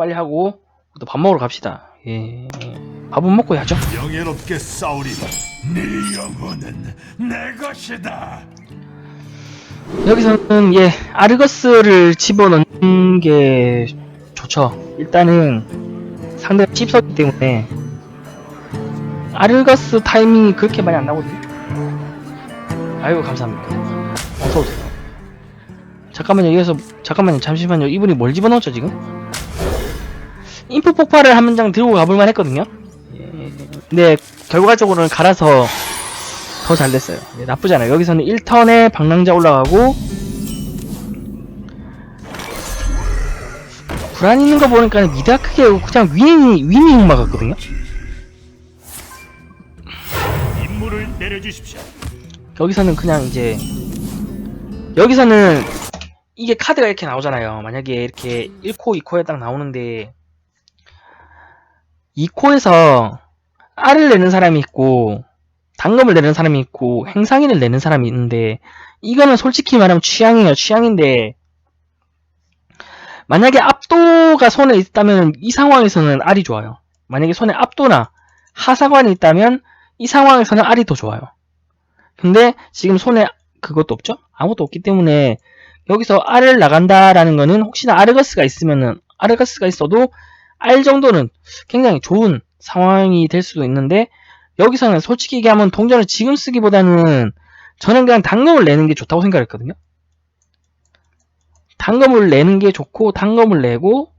빨리 하고 또 밥 먹으러 갑시다. 예. 밥은 먹고 해야죠. 영예롭게 싸우리. 네 영혼은 내 것이다. 여기서는 예 아르거스를 집어넣는 게 좋죠. 일단은 상대가 씹었기 때문에 아르거스 타이밍이 그렇게 많이 안 나거든요. 아이고 감사합니다. 어서 오세요. 잠깐만요 여기서 잠깐만요 잠시만요 이분이 뭘 집어넣었죠 지금? 인프 폭발을 한 장 들고 가볼만 했거든요. 예, 근데 결과적으로는 갈아서 더 잘 됐어요. 네, 나쁘지 않아요. 여기서는 1턴에 방랑자 올라가고 불안 있는 거 보니까 미드가 크게 그냥 위닝 위닝 막았거든요. 임무를 내려주십시오. 여기서는 그냥 이제 여기서는 이게 카드가 이렇게 나오잖아요. 만약에 이렇게 1코, 2코에 딱 나오는데 2코에서 R을 내는 사람이 있고 단검을 내는 사람이 있고 행상인을 내는 사람이 있는데 이거는 솔직히 말하면 취향이에요. 취향인데 만약에 압도가 손에 있다면 이 상황에서는 R이 좋아요. 만약에 손에 압도나 하사관이 있다면 이 상황에서는 R이 더 좋아요. 근데 지금 손에 그것도 없죠? 아무것도 없기 때문에 여기서 R을 나간다라는 거는 혹시나 아르거스가 있으면은 아르거스가 있어도 R 정도는 굉장히 좋은 상황이 될 수도 있는데 여기서는 솔직히 얘기하면 동전을 지금 쓰기보다는 저는 그냥 단검을 내는 게 좋다고 생각했거든요. 단검을 내는 게 좋고 단검을 내고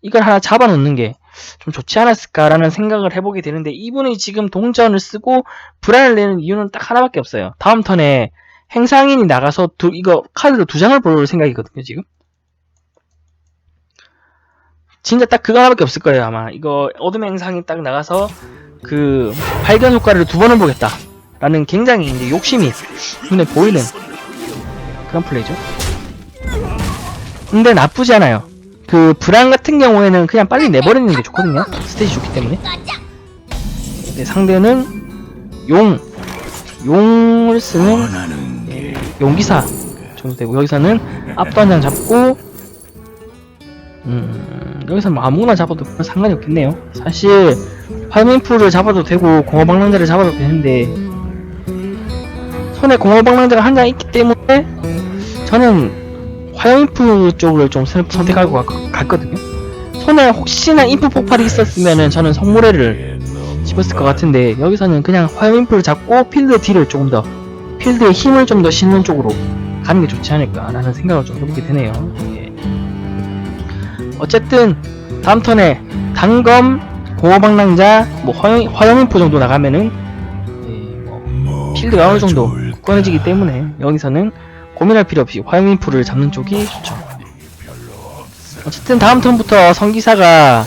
이걸 하나 잡아놓는 게 좀 좋지 않았을까라는 생각을 해보게 되는데 이분이 지금 동전을 쓰고 불안을 내는 이유는 딱 하나밖에 없어요. 다음 턴에 행상인이 나가서 두, 이거 카드를 두 장을 볼 생각이거든요, 지금. 진짜 딱 그거 하나밖에 없을 거예요, 아마. 이거 어둠의 행상이 딱 나가서 그 발견 효과를 두 번을 보겠다. 라는 굉장히 이제 욕심이 눈에 보이는 그런 플레이죠. 근데 나쁘지 않아요. 그 불안 같은 경우에는 그냥 빨리 내버리는 게 좋거든요. 스탯이 좋기 때문에. 근데 상대는 용, 용을 쓰는 용기사 정도 되고 여기서는 앞도 한 장 잡고 음 여기서 뭐 아무거나 잡아도 별 상관이 없겠네요 사실 화면풀을 잡아도 되고 공허방랑자를 잡아도 되는데 손에 공허방랑자가 한 장 있기 때문에 저는 화염인프 쪽을 좀 선- 선택하고 가- 갔거든요 손에 혹시나 인프 폭발이 있었으면은 저는 성모래를 집었을 것 같은데 여기서는 그냥 화염인프를 잡고 필드 딜을 조금 더 필드에 힘을 좀 더 싣는 쪽으로 가는 게 좋지 않을까라는 생각을 좀 해보게 되네요. 예. 어쨌든 다음 턴에 단검, 공허방랑자, 뭐 화염, 화염인포 정도 나가면은 예, 뭐 필드가 어느 정도 굳건해지기 때문에 여기서는 고민할 필요 없이 화염인포를 잡는 쪽이 좋죠. 어쨌든 다음 턴부터 성기사가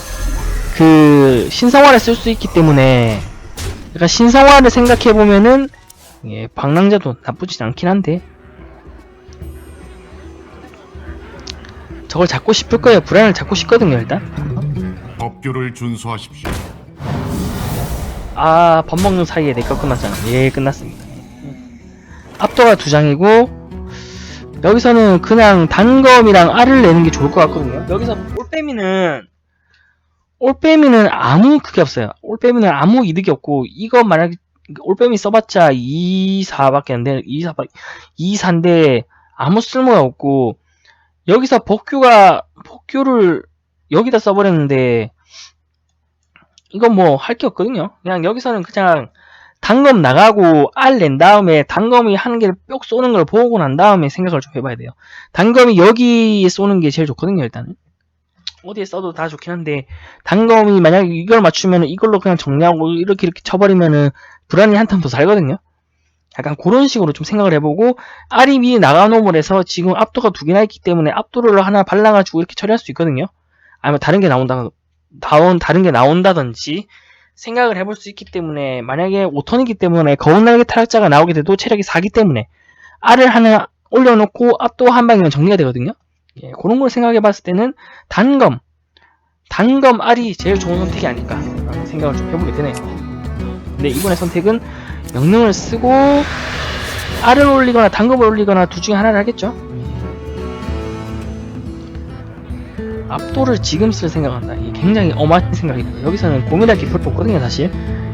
그 신성화를 쓸 수 있기 때문에 약간 신성화를 생각해 보면은 예, 방랑자도 나쁘진 않긴 한데 저걸 잡고 싶을 거예요. 불안을 잡고 싶거든요, 일단. 법규를 준수하십시오. 아, 밥 먹는 사이에 내거 끝났잖아. 예, 끝났습니다. 압도가 두 장이고 여기서는 그냥 단검이랑 알을 내는 게 좋을 것 같거든요. 여기서 올빼미는 올빼미는 아무 그게 없어요. 올빼미는 아무 이득이 없고 이거 만약에 올빼미 써봤자 2, 4밖에 안 돼. 2, 4, 2, 4인데 아무 쓸모가 없고 여기서 복규가 복규를 여기다 써버렸는데 이건 뭐 할 게 없거든요. 그냥 여기서는 그냥 단검 나가고 알 낸 다음에 단검이 하는 게뿅 쏘는 걸 보고 난 다음에 생각을 좀 해봐야 돼요. 단검이 여기에 쏘는 게 제일 좋거든요, 일단은. 어디에 써도 다 좋긴 한데 단검이 만약에 이걸 맞추면 이걸로 그냥 정리하고 이렇게 이렇게 쳐버리면은 불안이 한턴더 살거든요. 약간 그런 식으로 좀 생각을 해보고 나가놈을 해서 지금 압도가 두 개나 있기 때문에 압도를 하나 발라가지고 이렇게 처리할 수 있거든요. 아니면 다른 게 나온다, 나온 다른 게 나온다든지 생각을 해볼 수 있기 때문에 만약에 5턴이기 때문에 거운 날개 타락자가 나오게 돼도 체력이 4기 때문에 알을 하나 올려놓고 압도 한 방이면 정리가 되거든요. 예, 그런 걸 생각해 봤을 때는 단검, 단검 알이 제일 좋은 선택이 아닐까 생각을 좀 해보게 되네요. 근데 이번의 선택은 명령을 쓰고 알을 올리거나 단검을 올리거나 둘 중에 하나를 하겠죠. 압도를 지금 쓸 생각한다. 이게 굉장히 엄한 생각이고 여기서는 고민할 게 별로 없거든요, 사실.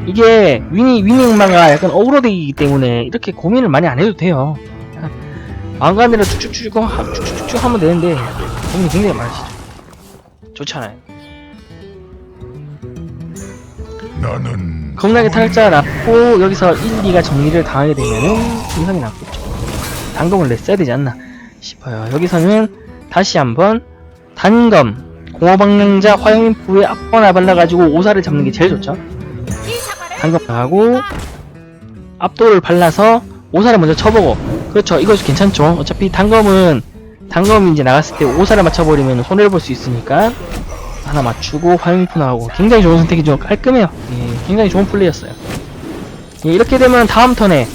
이게 위니 음마가 약간 어그로되기 때문에 이렇게 고민을 많이 안 해도 돼요. 왕관대로 쭉쭉쭉 하- 쭉쭉쭉 하면 되는데 고민이 굉장히 많으시죠. 좋잖아요. 나는 겁나게 탈자 났고 여기서 1, 2가 정리를 당하게 되면은 인상이 났겠죠. 단검을 냈어야 되지 않나 싶어요. 여기서는 다시 한번 단검 공허방랑자 화염인프에 앞번아 발라가지고 오사를 잡는 게 제일 좋죠. 단검 나가고 압도를 발라서 오사를 먼저 쳐보고 그렇죠. 이거 괜찮죠. 어차피 단검은 단검이 이제 나갔을 때 오사를 맞춰버리면 손해를 볼 수 있으니까 하나 맞추고 화염인프 나가고 굉장히 좋은 선택이죠. 깔끔해요. 예, 굉장히 좋은 플레이였어요. 예, 이렇게 되면 다음 턴에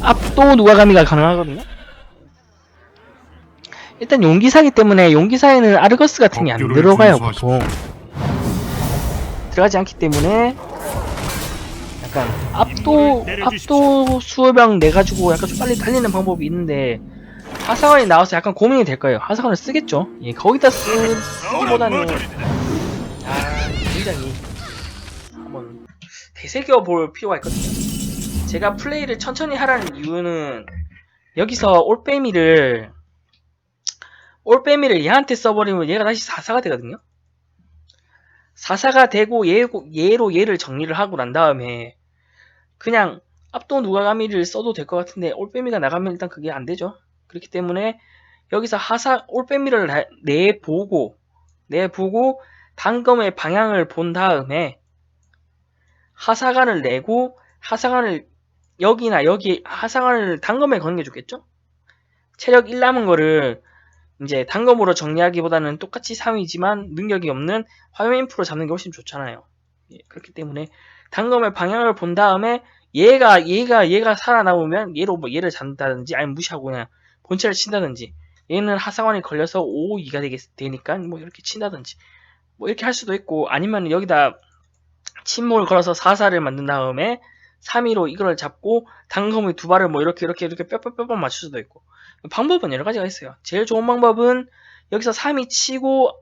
압도 누가가미가 가능하거든요. 일단 용기사기 때문에 용기사에는 아르거스 같은 게 안 들어가요. 보통 들어가지 않기 때문에 약간 압도 압도 수호병 내 가지고 약간 좀 빨리 달리는 방법이 있는데 하사관이 나와서 약간 고민이 될 거예요. 하사관을 쓰겠죠. 예, 거기다 쓰, 쓰기보다는 되새겨 볼 필요가 있거든요. 제가 플레이를 천천히 하라는 이유는 여기서 올빼미를 올빼미를 얘한테 써버리면 얘가 다시 4사가 되거든요. 4사가 되고 얘, 얘로 얘를 정리를 하고 난 다음에 그냥 압도 누가가미를 써도 될 것 같은데 올빼미가 나가면 일단 그게 안 되죠. 그렇기 때문에 여기서 하사 올빼미를 나- 내보고 내보고 단검의 방향을 본 다음에 하사관을 내고 하사관을 여기나 여기 하사관을 단검에 거는 게 좋겠죠? 체력 1 남은 거를 이제 단검으로 정리하기보다는 똑같이 3이지만 능력이 없는 화염인프로 잡는 게 훨씬 좋잖아요. 예, 그렇기 때문에 단검의 방향을 본 다음에 얘가 얘가 얘가 살아남으면 얘로 뭐 얘를 잡는다든지 아니면 무시하고 그냥 본체를 친다든지 얘는 하사관이 걸려서 5, 2가 되겠, 되니까 뭐 이렇게 친다든지 뭐 이렇게 할 수도 있고 아니면 여기다 침몰을 걸어서 4사를 만든 다음에 3위로 이걸 잡고 단검의 두 발을 뭐 이렇게 이렇게 이렇게 뼈뼈뼈뼈 맞출 수도 있고 방법은 여러 가지가 있어요. 제일 좋은 방법은 여기서 3위 치고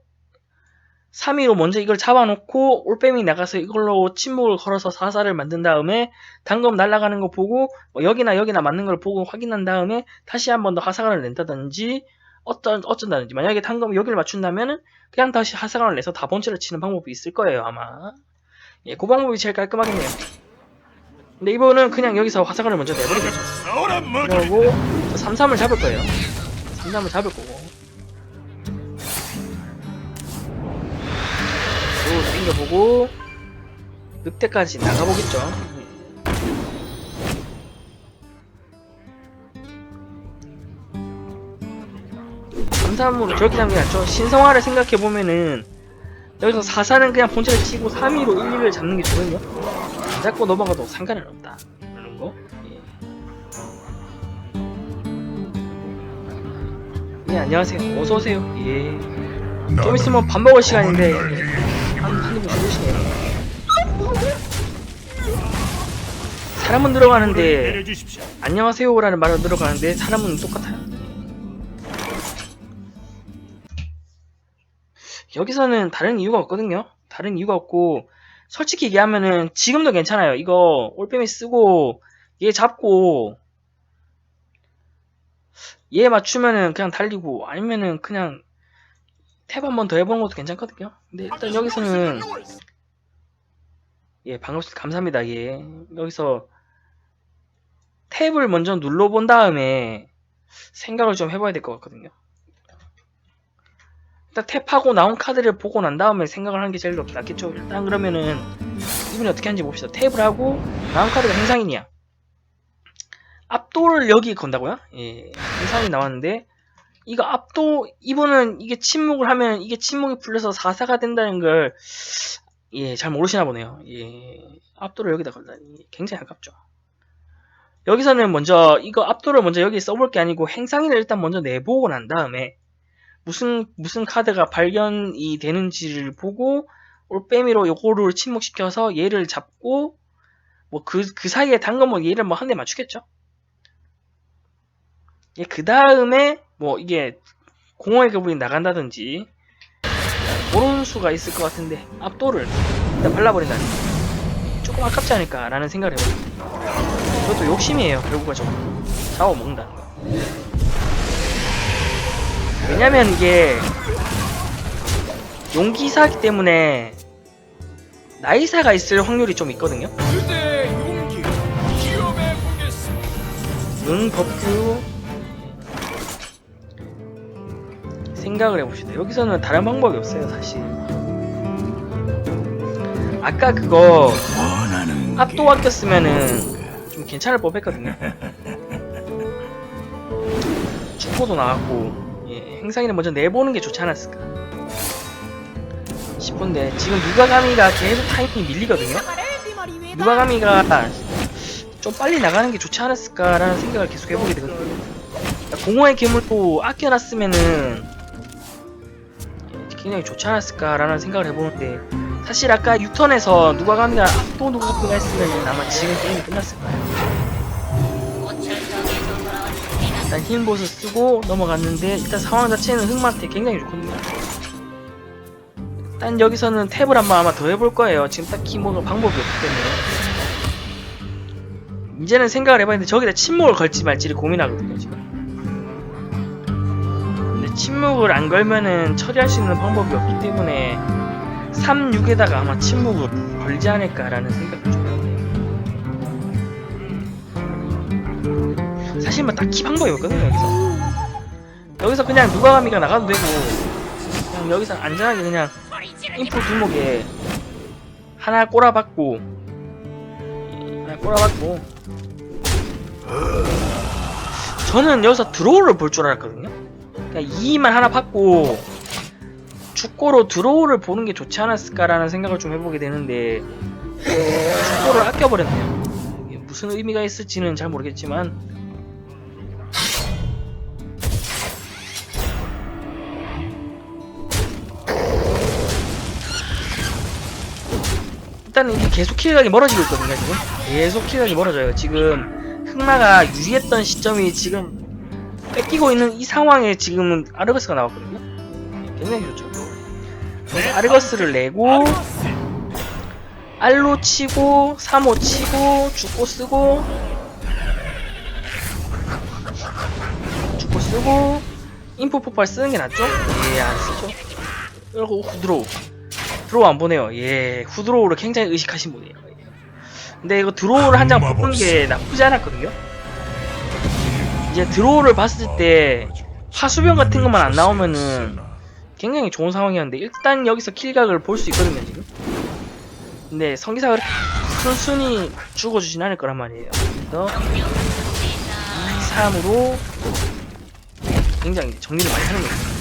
3위로 먼저 이걸 잡아놓고 올빼미 나가서 이걸로 침묵을 걸어서 4사를 만든 다음에 단검 날아가는 거 보고 뭐 여기나 여기나 맞는 걸 보고 확인한 다음에 다시 한 번 더 하사관을 낸다든지 어떤 어쩐다든지 만약에 단검 여기를 맞춘다면은 그냥 다시 하사관을 내서 다 본체를 치는 방법이 있을 거예요 아마 예, 그 방법이 제일 깔끔하겠네요. 근데 이번은 그냥 여기서 하사관을 먼저 내버리겠죠. 모두 그러고 33을 잡을 거예요. 33을 잡을 거고. 또 땡겨보고 늑대까지 나가보겠죠. 삼삼으로 저렇게 잡는 게 낫죠. 신성화를 생각해보면은 여기서 4사는 그냥 본체를 치고 3위로 1, 2를 잡는 게 좋거든요. 안 잡고 넘어가도 상관은 없다. 그러는 거? 예. 예 안녕하세요. 어서 오세요. 예. 좀 있으면 밥 먹을 시간인데 한, 한입 주무시네요. 사람은 들어가는데. 안녕하세요라는 말로 들어가는데 사람은 똑같아요 여기서는 다른 이유가 없거든요. 다른 이유가 없고 솔직히 얘기하면은 지금도 괜찮아요. 이거 올빼미 쓰고 얘 잡고 얘 맞추면은 그냥 달리고 아니면은 그냥 탭 한 번 더 해보는 것도 괜찮거든요. 근데 일단 여기서는 예 반갑습니다. 감사합니다. 예. 여기서 탭을 먼저 눌러본 다음에 생각을 좀 해봐야 될 것 같거든요 일단 탭하고 나온 카드를 보고 난 다음에 생각을 하는 게 제일 낫겠죠 일단 그러면은 이분이 어떻게 하는지 봅시다 탭을 하고 나온 카드가 행상인이야 압도를 여기 건다고요? 예 행상이 나왔는데 이거 압도 이분은 이게 침묵을 하면 이게 침묵이 풀려서 4사가 된다는 걸 예, 잘 모르시나 보네요. 예. 압도를 여기다 걸다니 굉장히 아깝죠. 여기서는 먼저 이거 압도를 먼저 여기 써볼 게 아니고 행상인을 일단 먼저 내보고 난 다음에 무슨 무슨 카드가 발견이 되는지를 보고 올빼미로 요거를 침묵시켜서 얘를 잡고 뭐 그그 사이에 단검 뭐 얘를 뭐 한 대 맞추겠죠. 예, 그 다음에 뭐 이게 공허의 그분이 나간다든지 그런 수가 있을 것 같은데 압도를 일단 발라버린다니 조금 아깝지 않을까라는 생각을 해봅니다. 그것도 욕심이에요. 결국은 좀 잡아먹는다는 거. 왜냐면 이게 용기사기 때문에 나이사가 있을 확률이 좀 있거든요. 응 법규 생각을 해봅시다. 여기서는 다른 방법이 없어요, 사실. 아까 그거 압도 아꼈으면은 좀 괜찮을 법했거든요. 축구도 나왔고 예, 행상이는 먼저 내보는 게 좋지 않았을까 싶은데 지금 누가가미가 계속 타이밍이 밀리거든요. 누가가미가 좀 빨리 나가는 게 좋지 않았을까라는 생각을 계속 해보게 되거든요. 공허의 괴물도 아껴놨으면은 굉장히 좋지 않았을까라는 생각을 해보는데 사실 아까 6턴에서 누가가미가 압도 누가가미가 했으면 아마 지금 게임이 끝났을 거예요. 일단 힐보스 쓰고 넘어갔는데 일단 상황 자체는 흑마한테 굉장히 좋거든요. 일단 여기서는 탭을 한번 아마 더 해볼 거예요. 지금 딱히 뭐 방법이 없기 때문에. 이제는 생각을 해봤는데 저기다 침묵을 걸지 말지를 고민하거든요 지금. 근데 침묵을 안 걸면은 처리할 수 있는 방법이 없기 때문에 3, 6에다가 아마 침묵을 걸지 않을까라는 생각을 좀 해요. 사실 뭐 딱히 방법이 없거든요 여기서. 여기서 그냥 누가가미가 나가도 되고 그냥 여기서 안전하게 그냥 인프 두목에 하나 꼬라박고 하나 꼬라박고. 저는 여기서 드로우를 볼 줄 알았거든요. 그냥 2만 하나 받고 축구로 드로우를 보는 게 좋지 않았을까라는 생각을 좀 해보게 되는데 축구를 아껴버렸네요. 무슨 의미가 있을지는 잘 모르겠지만 일단은 이게 계속 킬각이 멀어지고 있거든요 지금. 계속 킬각이 멀어져요. 지금 흑마가 유리했던 시점이 지금 뺏기고 있는 이 상황에 지금은 아르거스가 나왔거든요. 굉장히 좋죠 그래서 아르거스를 내고 알로 치고 3호 치고 죽고 쓰고 죽고 쓰고 인포 폭발 쓰는 게 낫죠? 예안 쓰죠. 그리고 후드로우 드로우 안 보내요. 예 후드로우를 굉장히 의식하신 분이에요. 근데 이거 드로우를 한 장 뽑는 게 나쁘지 않았거든요. 이제 드로우를 봤을 때 하수병 같은 것만 안 나오면은 굉장히 좋은 상황이었는데 일단 여기서 킬각을 볼 수 있거든요 지금. 근데 성기사가 순순히 죽어주진 않을 거란 말이에요. 그래서 2, 3으로 굉장히 정리를 많이 하는 거예요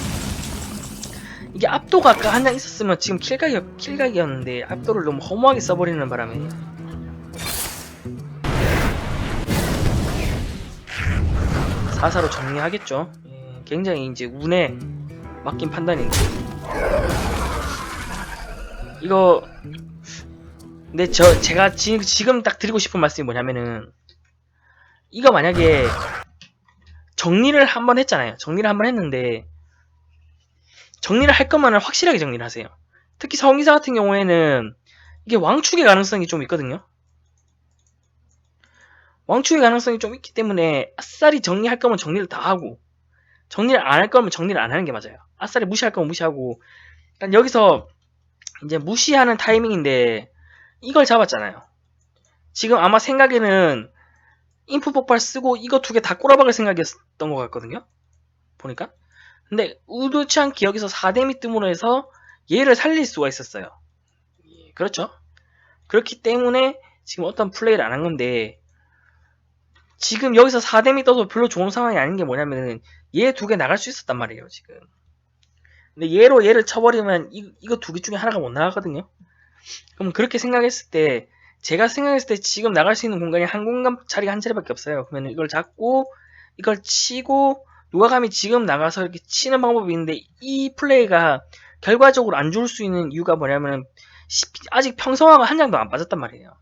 이게 압도가 아까 한 장 있었으면 지금 킬각이, 킬각이었는데 압도를 너무 허무하게 써버리는 바람에. 사사로 정리하겠죠. 예, 굉장히 이제 운에 맡긴 판단인데 이거 근데 저 제가 지, 지금 딱 드리고 싶은 말씀이 뭐냐면은 이거 만약에 정리를 한번 했잖아요. 정리를 한번 했는데 정리를 할 거면은 확실하게 정리를 하세요 특히 성기사 같은 경우에는 이게 왕축의 가능성이 좀 있거든요 왕축의 가능성이 좀 있기 때문에 아싸리 정리할 거면 정리를 다 하고 정리를 안 할 거면 정리를 안 하는 게 맞아요. 아싸리 무시할 거면 무시하고 일단 여기서 이제 무시하는 타이밍인데 이걸 잡았잖아요. 지금 아마 생각에는 인프 폭발 쓰고 이거 두 개 다 꼬라박을 생각이었던 것 같거든요. 보니까. 근데 우두치 않게 여기서 4데미 뜸으로 해서 얘를 살릴 수가 있었어요. 예, 그렇죠. 그렇기 때문에 지금 어떤 플레이를 안 한 건데 지금 여기서 4뎀이 떠도 별로 좋은 상황이 아닌 게 뭐냐면은 얘 두 개 나갈 수 있었단 말이에요 지금 근데 얘로 얘를 쳐버리면 이, 이거 두 개 중에 하나가 못 나가거든요 그럼 그렇게 생각했을 때 제가 생각했을 때 지금 나갈 수 있는 공간이 한 공간 자리가 한 자리밖에 없어요 그러면 이걸 잡고 이걸 치고 누가 감히 지금 나가서 이렇게 치는 방법이 있는데 이 플레이가 결과적으로 안 좋을 수 있는 이유가 뭐냐면은 시- 아직 평성화가 한 장도 안 빠졌단 말이에요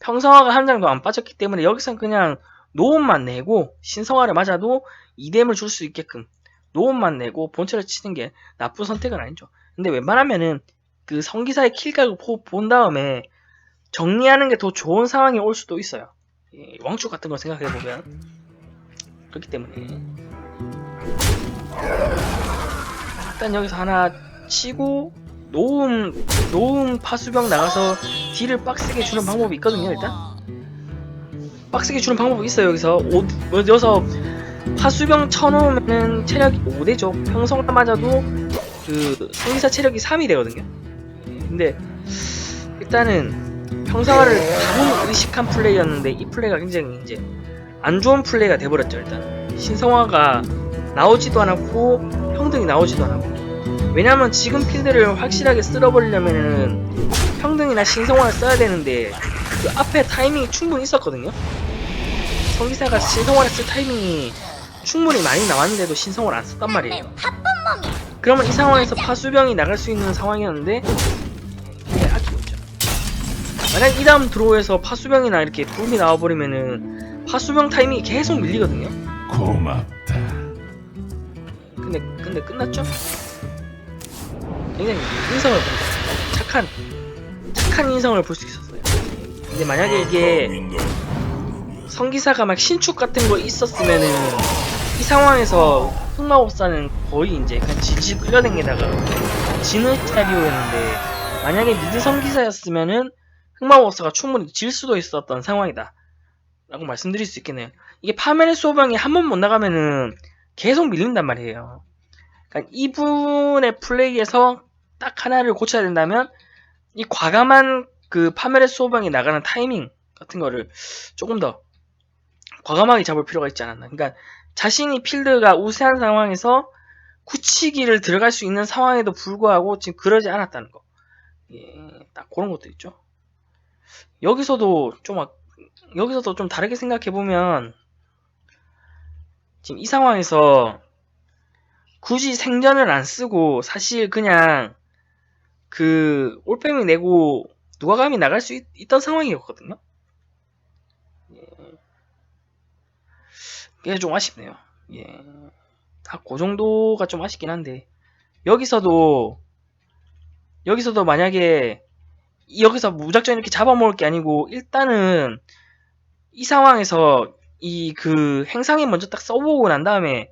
평성화가 한 장도 안 빠졌기 때문에 여기선 그냥 노움만 내고 신성화를 맞아도 2뎀을 줄 수 있게끔 노움만 내고 본체를 치는 게 나쁜 선택은 아니죠. 근데 웬만하면은 그 성기사의 킬각을 보- 본 다음에 정리하는 게 더 좋은 상황이 올 수도 있어요. 예, 왕축 같은 거 생각해 보면 그렇기 때문에 일단 여기서 하나 치고 노움 노움 파수병 나가서 딜을 빡세게 주는 방법이 있거든요. 일단 빡세게 주는 방법이 있어요. 여기서 오, 여기서 파수병 쳐놓으면은 체력이 5대죠. 평성화 맞아도 그 성기사 체력이 3이 되거든요. 예, 근데 일단은 평성화를 가본 의식한 플레이였는데 이 플레이가 굉장히 이제 안 좋은 플레이가 돼버렸죠. 일단 신성화가 나오지도 않았고 평등이 나오지도 않았고 왜냐면 지금 필드를 확실하게 쓸어버리려면은 평등이나 신성화를 써야 되는데 그 앞에 타이밍이 충분히 있었거든요. 성기사가 신성화를 쓸 타이밍이 충분히 많이 나왔는데도 신성화를 안 썼단 말이에요. 그러면 이 상황에서 파수병이 나갈 수 있는 상황이었는데 이게 아끼고 있죠. 만약 이 다음 드로우에서 파수병이나 이렇게 붐이 나와버리면은 파수병 타이밍이 계속 밀리거든요. 고맙다. 근데 근데 끝났죠? 굉장히 인성을 본 착한 착한 인성을 볼 수 있었어요. 근데 만약에 이게 성기사가 막 신축 같은 거 있었으면은 이 상황에서 흑마법사는 거의 이제 그냥 질질 끌려댕기다가 지는 스타리오였는데 만약에 미드 성기사였으면은 흑마법사가 충분히 질 수도 있었던 상황이다. 라고 말씀드릴 수 있겠네요. 이게 파멸의 소방이 한 번 못 나가면은 계속 밀린단 말이에요. 그러니까 이분의 플레이에서 딱 하나를 고쳐야 된다면 이 과감한 그 파멸의 소방이 나가는 타이밍 같은 거를 조금 더 과감하게 잡을 필요가 있지 않았나. 그러니까 자신이 필드가 우세한 상황에서 굳히기를 들어갈 수 있는 상황에도 불구하고 지금 그러지 않았다는 거. 예, 딱 그런 것도 있죠. 여기서도 좀 막- 여기서도 좀 다르게 생각해 보면 지금 이 상황에서 굳이 생전을 안 쓰고 사실 그냥 그 올빼미 내고 누가 감히 나갈 수 있, 던 상황이었거든요. 예. 좀 아쉽네요. 예. 다그 정도가 좀 아쉽긴 한데 여기서도 여기서도 만약에 여기서 무작정 이렇게 잡아먹을 게 아니고 일단은 이 상황에서 이 그 행상이 먼저 딱 써보고 난 다음에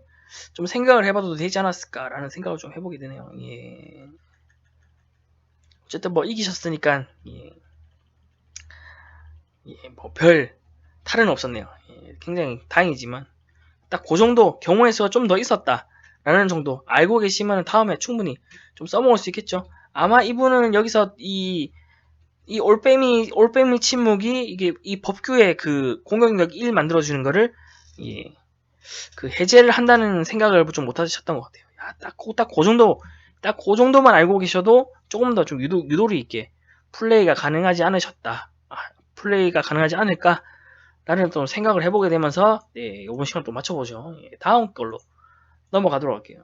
좀 생각을 해봐도 되지 않았을까라는 생각을 좀 해보게 되네요. 예. 어쨌든 뭐 이기셨으니까 예. 예, 뭐 별 탈은 없었네요. 예, 굉장히 다행이지만 딱 그 정도 경우의 수가 좀 더 있었다라는 정도 알고 계시면 다음에 충분히 좀 써먹을 수 있겠죠. 아마 이분은 여기서 이 이 올빼미 올빼미 침묵이 이게 이 법규의 그 공격력 1 만들어주는 거를 예, 그 해제를 한다는 생각을 좀 못하셨던 것 같아요. 야, 딱딱그 정도 딱 그 정도만 알고 계셔도 조금 더 좀 유도 유도리 있게 플레이가 가능하지 않으셨다. 아, 플레이가 가능하지 않을까 라는 또 생각을 해보게 되면서 예, 이번 시간 또 맞춰보죠. 예, 다음 걸로 넘어가도록 할게요.